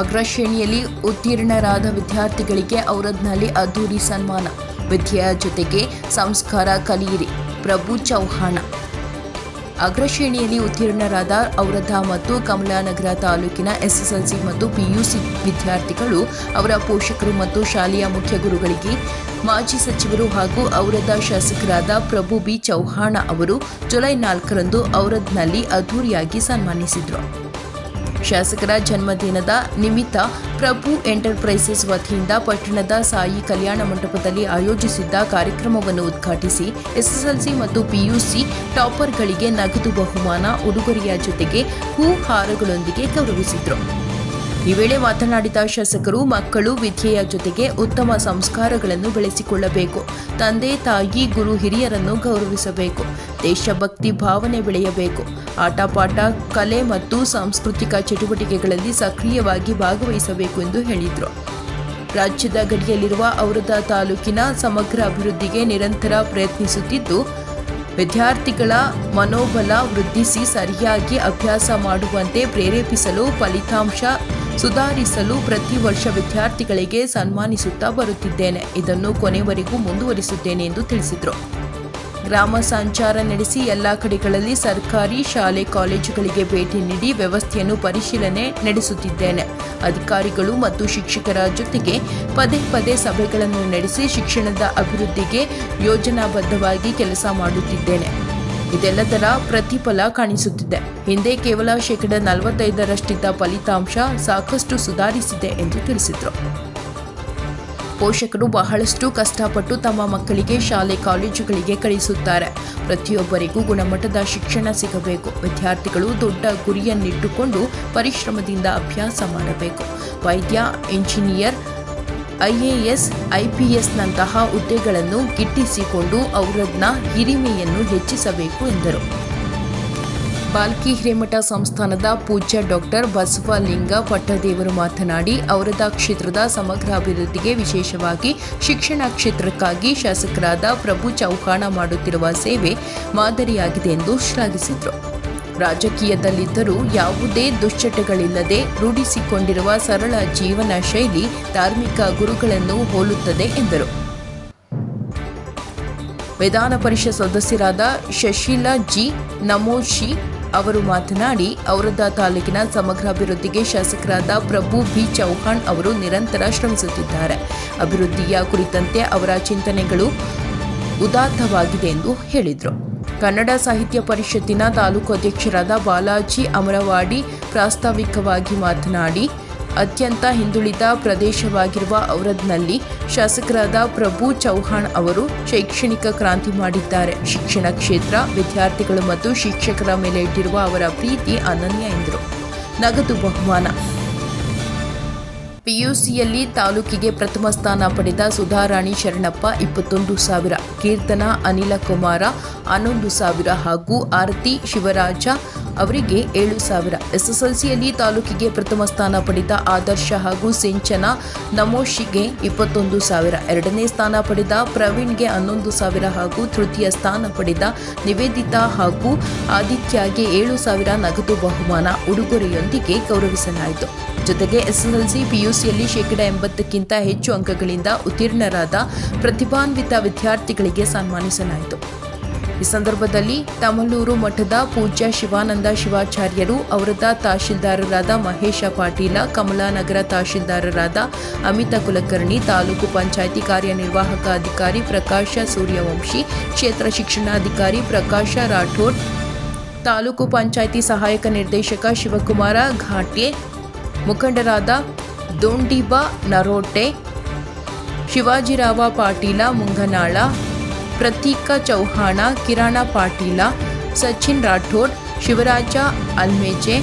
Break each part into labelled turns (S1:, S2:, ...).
S1: ಅಗ್ರಶ್ರೇಣಿಯಲ್ಲಿ ಉತ್ತೀರ್ಣರಾದ ವಿದ್ಯಾರ್ಥಿಗಳಿಗೆ ಔರದ್ನಲ್ಲಿ ಅದ್ಧೂರಿ ಸನ್ಮಾನ. ವಿದ್ಯೆಯ ಜೊತೆಗೆ ಸಂಸ್ಕಾರ ಕಲಿಯಿರಿ. ಪ್ರಭು ಚೌಹಾಣ. ಅಗ್ರಶ್ರೇಣಿಯಲ್ಲಿ ಉತ್ತೀರ್ಣರಾದ ಔರಧ ಮತ್ತು ಕಮಲಾನಗರ ತಾಲೂಕಿನ ಎಸ್ಎಸ್ಎಲ್ಸಿ ಮತ್ತು ಪಿಯುಸಿ ವಿದ್ಯಾರ್ಥಿಗಳು ಅವರ ಪೋಷಕರು ಮತ್ತು ಶಾಲೆಯ ಮುಖ್ಯ ಗುರುಗಳಿಗೆ ಮಾಜಿ ಸಚಿವರು ಹಾಗೂ ಔರಧ ಶಾಸಕರಾದ ಪ್ರಭು ಬಿ ಚೌಹಾಣ ಅವರು ಜುಲೈ ನಾಲ್ಕರಂದು ಔರದ್ನಲ್ಲಿ ಅದ್ದೂರಿಯಾಗಿ ಸನ್ಮಾನಿಸಿದರು. ಶಾಸಕರ ಜನ್ಮದಿನದ ನಿಮಿತ್ತ ಪ್ರಭು ಎಂಟರ್ಪ್ರೈಸಸ್ ವತಿಯಿಂದ ಪಟ್ಟಣದ ಸಾಯಿ ಕಲ್ಯಾಣ ಮಂಟಪದಲ್ಲಿ ಆಯೋಜಿಸಿದ್ದ ಕಾರ್ಯಕ್ರಮವನ್ನು ಉದ್ಘಾಟಿಸಿ ಎಸ್ಎಸ್ಎಲ್ಸಿ ಮತ್ತು ಪಿಯುಸಿ ಟಾಪರ್ಗಳಿಗೆ ನಗದು ಬಹುಮಾನ ಉಡುಗೊರೆಯ ಜೊತೆಗೆ ಹೂ ಹಾರಗಳೊಂದಿಗೆ ಗೌರವಿಸಿದರು. ಈ ವೇಳೆ ಮಾತನಾಡಿದ ಶಾಸಕರು, ಮಕ್ಕಳು ವಿದ್ಯೆಯ ಜೊತೆಗೆ ಉತ್ತಮ ಸಂಸ್ಕಾರಗಳನ್ನು ಬೆಳೆಸಿಕೊಳ್ಳಬೇಕು. ತಂದೆ, ತಾಯಿ, ಗುರು, ಹಿರಿಯರನ್ನು ಗೌರವಿಸಬೇಕು. ದೇಶಭಕ್ತಿ ಭಾವನೆ ಬೆಳೆಯಬೇಕು. ಆಟಪಾಠ, ಕಲೆ ಮತ್ತು ಸಾಂಸ್ಕೃತಿಕ ಚಟುವಟಿಕೆಗಳಲ್ಲಿ ಸಕ್ರಿಯವಾಗಿ ಭಾಗವಹಿಸಬೇಕು ಎಂದು ಹೇಳಿದರು. ರಾಜ್ಯದ ಗಡಿಯಲ್ಲಿರುವ ಔರದ ತಾಲೂಕಿನ ಸಮಗ್ರ ಅಭಿವೃದ್ಧಿಗೆ ನಿರಂತರ ಪ್ರಯತ್ನಿಸುತ್ತಿದ್ದು, ವಿದ್ಯಾರ್ಥಿಗಳ ಮನೋಬಲ ವೃದ್ಧಿಸಿ ಸರಿಯಾಗಿ ಅಭ್ಯಾಸ ಮಾಡುವಂತೆ ಪ್ರೇರೇಪಿಸಲು ಫಲಿತಾಂಶ ಸುಧಾರಿಸಲು ಪ್ರತಿ ವರ್ಷ ವಿದ್ಯಾರ್ಥಿಗಳಿಗೆ ಸನ್ಮಾನಿಸುತ್ತಾ ಬರುತ್ತಿದ್ದೇನೆ. ಇದನ್ನು ಕೊನೆವರೆಗೂ ಮುಂದುವರಿಸುತ್ತೇನೆ ಎಂದು ತಿಳಿಸಿದರು. ಗ್ರಾಮ ಸಂಚಾರ ನಡೆಸಿ ಎಲ್ಲ ಕಡೆಗಳಲ್ಲಿ ಸರ್ಕಾರಿ ಶಾಲೆ, ಕಾಲೇಜುಗಳಿಗೆ ಭೇಟಿ ನೀಡಿ ವ್ಯವಸ್ಥೆಯನ್ನು ಪರಿಶೀಲನೆ ನಡೆಸುತ್ತಿದ್ದೇನೆ. ಅಧಿಕಾರಿಗಳು ಮತ್ತು ಶಿಕ್ಷಕರ ಜೊತೆಗೆ ಪದೇ ಪದೇ ಸಭೆಗಳನ್ನು ನಡೆಸಿ ಶಿಕ್ಷಣದ ಅಭಿವೃದ್ಧಿಗೆ ಯೋಜನಾಬದ್ಧವಾಗಿ ಕೆಲಸ ಮಾಡುತ್ತಿದ್ದೇನೆ. ಇದೆಲ್ಲದರ ಪ್ರತಿಫಲ ಕಾಣಿಸುತ್ತಿದೆ. ಹಿಂದೆ ಕೇವಲ ಶೇಕಡ ನಲವತ್ತೈದರಷ್ಟಿದ್ದ ಫಲಿತಾಂಶ ಸಾಕಷ್ಟು ಸುಧಾರಿಸಿದೆ ಎಂದು ತಿಳಿಸಿದರು. ಪೋಷಕರು ಬಹಳಷ್ಟು ಕಷ್ಟಪಟ್ಟು ತಮ್ಮ ಮಕ್ಕಳಿಗೆ ಶಾಲೆ, ಕಾಲೇಜುಗಳಿಗೆ ಕಳಿಸುತ್ತಾರೆ. ಪ್ರತಿಯೊಬ್ಬರಿಗೂ ಗುಣಮಟ್ಟದ ಶಿಕ್ಷಣ ಸಿಗಬೇಕು. ವಿದ್ಯಾರ್ಥಿಗಳು ದೊಡ್ಡ ಗುರಿಯನ್ನಿಟ್ಟುಕೊಂಡು ಪರಿಶ್ರಮದಿಂದ ಅಭ್ಯಾಸ ಮಾಡಬೇಕು. ವೈದ್ಯ ಇಂಜಿನಿಯರ್ ಐಎಎಸ್, ಐಪಿಎಸ್ನಂತಹ ಹುದ್ದೆಗಳನ್ನು ಗಿಟ್ಟಿಸಿಕೊಂಡು ಔರದ್ನ ಹಿರಿಮೆಯನ್ನು ಹೆಚ್ಚಿಸಬೇಕು ಎಂದರು. ಬಾಲ್ಕಿ ಹಿರೇಮಠ ಸಂಸ್ಥಾನದ ಪೂಜ್ಯ ಡಾಕ್ಟರ್ ಬಸವಲಿಂಗ ಪಟ್ಟದೇವರು ಮಾತನಾಡಿ ಔರದ ಕ್ಷೇತ್ರದ ಸಮಗ್ರ ಅಭಿವೃದ್ಧಿಗೆ ವಿಶೇಷವಾಗಿ ಶಿಕ್ಷಣ ಕ್ಷೇತ್ರಕ್ಕಾಗಿ ಶಾಸಕರಾದ ಪ್ರಭು ಚೌಹಾಣ ಮಾಡುತ್ತಿರುವ ಸೇವೆ ಮಾದರಿಯಾಗಿದೆ ಎಂದು ಶ್ಲಾಘಿಸಿದರು. ರಾಜಕೀಯದಲ್ಲಿದ್ದರೂ ಯಾವುದೇ ದುಶ್ಚಟಗಳಿಲ್ಲದೆ ರೂಢಿಸಿಕೊಂಡಿರುವ ಸರಳ ಜೀವನ ಶೈಲಿ ಧಾರ್ಮಿಕ ಗುರುಗಳನ್ನು ಹೋಲುತ್ತದೆ ಎಂದರು. ವಿಧಾನ ಪರಿಷತ್ ಸದಸ್ಯರಾದ ಶಶಿಲಾ ಜಿ ನಮೋಶಿ ಅವರು ಮಾತನಾಡಿ ಔರದ ತಾಲೂಕಿನ ಸಮಗ್ರ ಅಭಿವೃದ್ಧಿಗೆ ಶಾಸಕರಾದ ಪ್ರಭು ಬಿ ಚೌಹಾಣ್ ಅವರು ನಿರಂತರ ಶ್ರಮಿಸುತ್ತಿದ್ದಾರೆ. ಅಭಿವೃದ್ಧಿಯ ಕುರಿತಂತೆ ಅವರ ಚಿಂತನೆಗಳು ಉದಾತ್ತವಾಗಿದೆ ಎಂದು ಹೇಳಿದರು. ಕನ್ನಡ ಸಾಹಿತ್ಯ ಪರಿಷತ್ತಿನ ತಾಲೂಕು ಅಧ್ಯಕ್ಷರಾದ ಬಾಲಾಜಿ ಅಮರವಾಡಿ ಪ್ರಾಸ್ತಾವಿಕವಾಗಿ ಮಾತನಾಡಿ, ಅತ್ಯಂತ ಹಿಂದುಳಿದ ಪ್ರದೇಶವಾಗಿರುವ ಔರದ್ನಲ್ಲಿ ಶಾಸಕರಾದ ಪ್ರಭು ಚೌಹಾಣ್ ಅವರು ಶೈಕ್ಷಣಿಕ ಕ್ರಾಂತಿ ಮಾಡಿದ್ದಾರೆ. ಶಿಕ್ಷಣ ಕ್ಷೇತ್ರ, ವಿದ್ಯಾರ್ಥಿಗಳು ಮತ್ತು ಶಿಕ್ಷಕರ ಮೇಲೆ ಇಟ್ಟಿರುವ ಅವರ ಪ್ರೀತಿ ಅನನ್ಯ ಎಂದರು. ನಗದು ಬಹುಮಾನ ಪಿಯುಸಿಯಲ್ಲಿ ತಾಲೂಕಿಗೆ ಪ್ರಥಮ ಸ್ಥಾನ ಪಡೆದ ಸುಧಾರಾಣಿ ಶರಣಪ್ಪ ಇಪ್ಪತ್ತೊಂದು ಸಾವಿರ, ಕೀರ್ತನ ಅನಿಲ ಕುಮಾರ ಹನ್ನೊಂದು ಸಾವಿರ ಹಾಗೂ ಆರತಿ ಶಿವರಾಜ ಅವರಿಗೆ ಏಳು ಸಾವಿರ. ಎಸ್ಎಸ್ಎಲ್ಸಿಯಲ್ಲಿ ತಾಲೂಕಿಗೆ ಪ್ರಥಮ ಸ್ಥಾನ ಪಡೆದ ಆದರ್ಶ ಹಾಗೂ ಸಿಂಚನ ನಮೋಶಿಗೆ ಇಪ್ಪತ್ತೊಂದು ಸಾವಿರ. ಎರಡನೇ ಸ್ಥಾನ ಪಡೆದ ಪ್ರವೀಣ್ಗೆ ಹನ್ನೊಂದು ಸಾವಿರ ಹಾಗೂ ತೃತೀಯ ಸ್ಥಾನ ಪಡೆದ ನಿವೇದಿತಾ ಹಾಗೂ ಆದಿತ್ಯಗೆ ಏಳು ಸಾವಿರ ನಗದು ಬಹುಮಾನ ಉಡುಗೊರೆಯೊಂದಿಗೆ ಗೌರವಿಸಲಾಯಿತು. ಜೊತೆಗೆ ಎಸ್ಎಸ್ಎಲ್ಸಿ ಪಿಯುಸಿಯಲ್ಲಿ ಶೇಕಡ ಎಂಬತ್ತಕ್ಕಿಂತ ಹೆಚ್ಚು ಅಂಕಗಳಿಂದ ಉತ್ತೀರ್ಣರಾದ ಪ್ರತಿಭಾನ್ವಿತ ವಿದ್ಯಾರ್ಥಿಗಳಿಗೆ ಸನ್ಮಾನಿಸಲಾಯಿತು. ಈ ಸಂದರ್ಭದಲ್ಲಿ ತಮಲೂರು ಮಠದ ಪೂಜ್ಯ ಶಿವಾನಂದ ಶಿವಾಚಾರ್ಯರು ಅವರದ ತಹಶೀಲ್ದಾರರಾದ ಮಹೇಶ ಪಾಟೀಲ, ಕಮಲಾನಗರ ತಹಶೀಲ್ದಾರರಾದ ಅಮಿತ ಕುಲಕರ್ಣಿ, ತಾಲೂಕು ಪಂಚಾಯಿತಿ ಕಾರ್ಯನಿರ್ವಾಹಕ ಅಧಿಕಾರಿ ಪ್ರಕಾಶ ಸೂರ್ಯವಂಶಿ, ಕ್ಷೇತ್ರ ಶಿಕ್ಷಣಾಧಿಕಾರಿ ಪ್ರಕಾಶ ರಾಠೋಡ್, ತಾಲೂಕು ಪಂಚಾಯಿತಿ ಸಹಾಯಕ ನಿರ್ದೇಶಕ ಶಿವಕುಮಾರ ಘಾಟ್ಯೆ ಮುಖಂಡರಾದ ದೊಂಡಿಬಾ ನರೋಟೆ, ಶಿವಾಜಿರಾವ ಪಾಟೀಲ, ಮುಂಗನಾಳ ಪ್ರತೀಕ ಚೌಹಾಣ, ಕಿರಾಣ ಪಾಟೀಲ, ಸಚಿನ್ ರಾಠೋಡ್, ಶಿವರಾಜ ಅಲ್ಮೇಜೆ,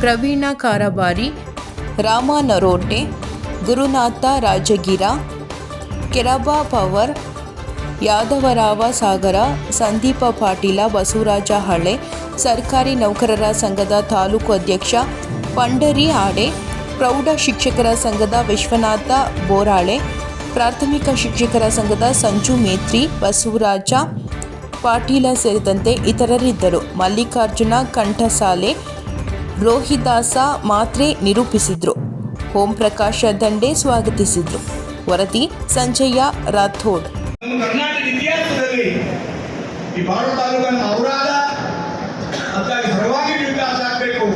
S1: ಪ್ರವೀಣ ಕಾರಬಾರಿ, ರಾಮ ನರೋಟೆ, ಗುರುನಾಥ ರಾಜಗಿರ, ಕೆರಬಾ ಪವರ್, ಯಾದವರಾವ ಸಾಗರ, ಸಂದೀಪ ಪಾಟೀಲ, ಬಸವರಾಜ ಹಳೆ, ಸರ್ಕಾರಿ ನೌಕರರ ಸಂಘದ ತಾಲೂಕು ಅಧ್ಯಕ್ಷ ಪಂಡರಿ ಆಡೆ, ಪ್ರೌಢ ಶಿಕ್ಷಕರ ಸಂಘದ ವಿಶ್ವನಾಥ ಬೋರಾಳೆ ಪ್ರಾಥಮಿಕ ಶಿಕ್ಷಕರ ಸಂಘದ ಸಂಜು ಮೇತ್ರಿ, ಬಸವರಾಜ ಪಾಟೀಲ ಸೇರಿದಂತೆ ಇತರರಿದ್ದರು. ಮಲ್ಲಿಕಾರ್ಜುನ ಕಂಠಸಾಲೆ, ರೋಹಿದಾಸ ಮಾತ್ರೆ ನಿರೂಪಿಸಿದರು. ಓಂ ಪ್ರಕಾಶ ದಂಡೆ ಸ್ವಾಗತಿಸಿದರು. ವರದಿ ಸಂಜಯ ರಾಥೋಡ್.
S2: ನಮ್ಮ ಕರ್ನಾಟಕ ಇತಿಹಾಸದಲ್ಲಿ ಈ ಬಾಳು ತಾಲೂಕನ್ನು ಅವರಾದ ಅದಾಗಿ ಸರ್ವಾಂಗೀಣ ವಿಕಾಸ ಆಗಬೇಕು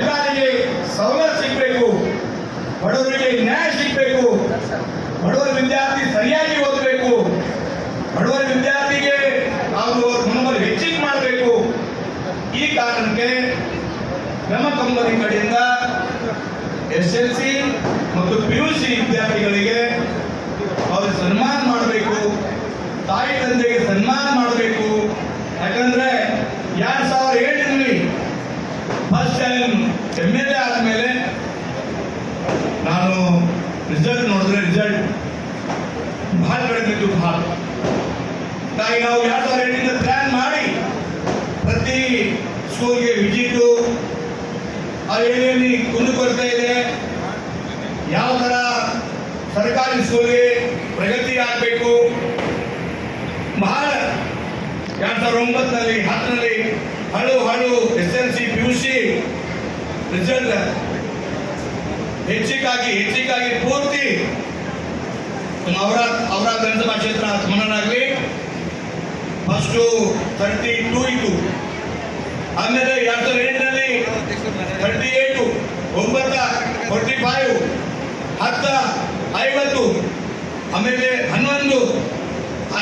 S2: ಎಲ್ಲರಿಗೆ ಸವಲತ್ತು ಸಿಗಬೇಕು ಬಡವರಿಗೆ ನ್ಯಾಯ ಸಿಗಬೇಕು. ಬಡವರ ವಿದ್ಯಾರ್ಥಿ ಸರಿಯಾಗಿ ಓದಬೇಕು. ಬಡವರ ವಿದ್ಯಾರ್ಥಿಗೆ ನಾವು ನಮ್ಮಲ್ಲಿ ಹೆಚ್ಚಿಗೆ ಮಾಡಬೇಕು. ಈ ಕಾರಣಕ್ಕೆ ನಮ್ಮ ಕಂಪನಿ ಕಡೆಯಿಂದ ಎಸ್ ಎಲ್ ಸಿ ಮತ್ತು ಪಿ ಯು ಸಿ ವಿದ್ಯಾರ್ಥಿಗಳಿಗೆ ಅವರು ಸನ್ಮಾನ ಮಾಡಬೇಕು. ತಾಯಿ ತಂದೆಗೆ ಸನ್ಮಾನ ಮಾಡಬೇಕು ಯಾಕಂದ್ರೆ ಎರಡ್ ಸಾವಿರದ ಏಳರಲ್ಲಿ first time M L A ಆದಮೇಲೆ ನಾನು ರಿಸಲ್ಟ್ ನೋಡಿದ್ರೆ ರಿಸಲ್ಟ್ ಭಾಳ ಭಾಗ. ತಾಯಿ, ನಾವು ಎರಡ್ ಸಾವಿರದ ಎಂಟರಿಂದ ಪ್ಲಾನ್ ಮಾಡಿ. ಪ್ರತಿ ಸ್ಕೂಲ್ಗೆ ವಿಜಿಟು ಅದೇನೇನು ಕುಂದುಕೊರತೆ ಇದೆ. ಯಾವ ಥರ ಸರ್ಕಾರಿ ಸ್ಕೂಲ್ಗೆ ಪ್ರಗತಿ ಆಗಬೇಕು? ಬಹಳ ಎರಡ್ ಸಾವಿರದ ಒಂಬತ್ತರಲ್ಲಿ, ಹತ್ತರಲ್ಲಿ ಹಳು ಹಳು S L C, P U C result ಹೆಚ್ಚಿಗಾಗಿ ಹೆಚ್ಚಿಗಾಗಿ ಪೂರ್ತಿ ಅವರ ಅವರ ವಿಧಾನಸಭಾ ಕ್ಷೇತ್ರ ಮನನಾಗಲಿ ಫಸ್ಟು ತರ್ಟಿ ಟೂ ಇತ್ತು. ಆಮೇಲೆ ಎರಡ್ ಸಾವಿರದ ಎಂಟರಲ್ಲಿ ತರ್ಟಿ ಏಟು ಒಂಬತ್ತ ಫೋರ್ಟಿ ಫೈವ್ ಹತ್ತ, ಐವತ್ತು, ಆಮೇಲೆ ಹನ್ನೊಂದು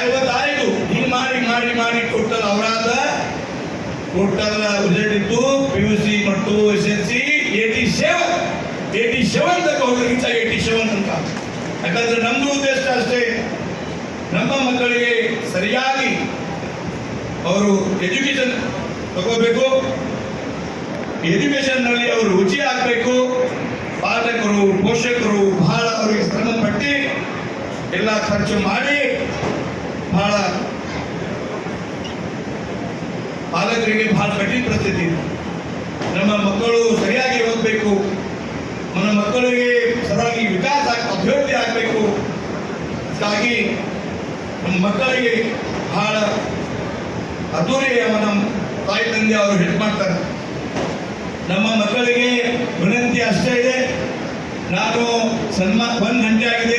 S2: ಐವತ್ತೈದು ಹಿಂಗೆ ಮಾಡಿ ಮಾಡಿ ಮಾಡಿ ಟೋಟಲ್ ಅವರಾದ. ಟೋಟಲ್ ರಿಸಲ್ಟ್ ಇತ್ತು. ಪಿ ಯು ಸಿ ಮತ್ತು S L C eighty seven eighty seven ತನಕ ಹೋಗ್ಲಿಕ್ಕೆ ಇಚ್ಛೆ ಏಯ್ಟಿ ಸೆವೆನ್ ಯಾಕಂದ್ರೆ ನಮ್ದು ಉದ್ದೇಶ ಅಷ್ಟೇ. ನಮ್ಮ ಮಕ್ಕಳಿಗೆ ಸರಿಯಾಗಿ ಅವರು ಎಜುಕೇಶನ್ ತಗೋಬೇಕು. ಎಜುಕೇಶನ್ನಲ್ಲಿ ಅವರು ರುಚಿ ಆಗಬೇಕು ಪಾಲಕರು, ಪೋಷಕರು ಬಹಳ ಅವರಿಗೆ ಶ್ರಮ ಎಲ್ಲ ಖರ್ಚು ಮಾಡಿ ಬಹಳ ಪಾಲಕರಿಗೆ ಬಹಳ ಕಠಿಣ ಪರಿಸ್ಥಿತಿ. ನಮ್ಮ ಮಕ್ಕಳು ಸರಿಯಾಗಿ ಓದಬೇಕು. ನಮ್ಮ ಮಕ್ಕಳಿಗೆ ಸರಿಯಾಗಿ ವಿಕಾಸ ಅಭಿವೃದ್ಧಿ ಆಗಬೇಕು. ಅದಕ್ಕಾಗಿ ನಮ್ಮ ಮಕ್ಕಳಿಗೆ ಬಹಳ ಅದ್ದೂರಿಯ ನಮ್ಮ ತಾಯಿ ತಂದೆ ಅವರು ಹೆಲ್ಪ್ ಮಾಡ್ತಾರೆ. ನಮ್ಮ ಮಕ್ಕಳಿಗೆ ವಿನಂತಿ ಅಷ್ಟೇ ಇದೆ. ನಾನು ಸನ್ಮಾನ, ಒಂದು ಗಂಟೆ ಆಗಿದೆ.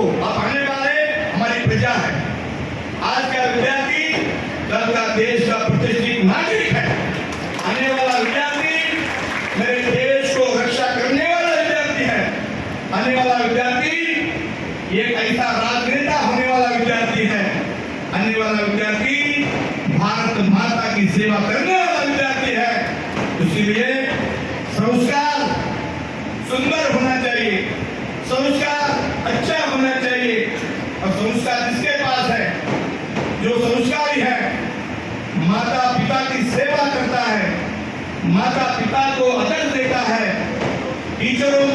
S2: आपको आप वाले हमारी प्रजा है। आज का विद्यार्थी कल का देश का प्रतिष्ठित नागरिक है। आने वाला विद्यार्थी मेरे देश को रक्षा करने वाला विद्यार्थी है। आने वाला विद्यार्थी एक ऐसा राजनेता होने वाला विद्यार्थी है। आने वाला विद्यार्थी भारत माता की सेवा करने वाला विद्यार्थी है। इसीलिए संस्कार सुंदर होना चाहिए। संस्कार अच्छा होना चाहिए और संस्कार जिसके पास है? जो संस्कारी है माता पिता की सेवा करता है माता पिता को अदर देता है, टीचरों